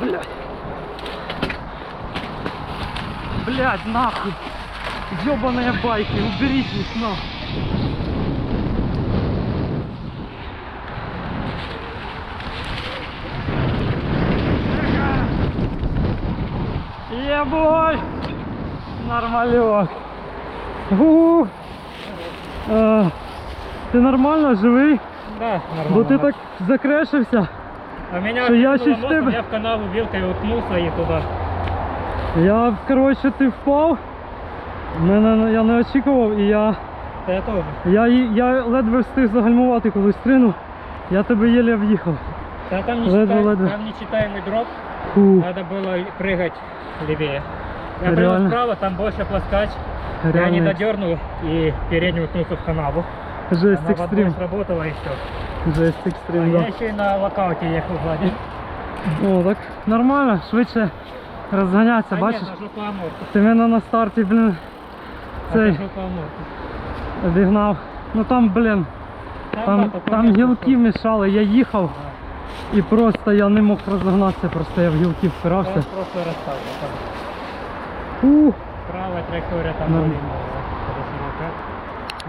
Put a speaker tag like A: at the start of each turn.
A: блядь. Блядь, нахуй. Ёбаные байки, уберитесь, нахуй. Ебой! Нормалек. У -у -у. А, нормально живий?
B: Да, нормально.
A: Бо ти так закрешився.
B: А меня
A: что я
B: откинуло
A: щас
B: носом,
A: тебе-
B: я в канаву вилкой уткнулся и туда.
A: Я, коротше, ти впав. Мене я не очікував і я.
B: Да я тоже.
A: Я, ї- я ледве встиг загальмувати, коли стрину. Я тебе єле в'їхав.
B: Да, там, не
A: Ледве,
B: считай-
A: ледве.
B: там нечитаемый дроп,
A: Фу,
B: надо было прыгать левее. Я
A: Реально?
B: прыгал справа, там больше плоскач. Я не
A: реально.
B: додернул и передний уткнулся в канаву.
A: Жесть
B: Она в одной
A: екстрим.
B: сработала и все.
A: Жесть
B: А я еще и на локауте ехал сзади.
A: О, так нормально, швидше розганятися,
B: А
A: бачиш? Ти мене на старті, блін, цей
B: на
A: обігнав. Ну там, блін, там, там гілки мішали, я їхав і просто я не мог розогнатися, просто я в гілки впирався.
B: просто расставил.
A: Ух,
B: Правая траектория там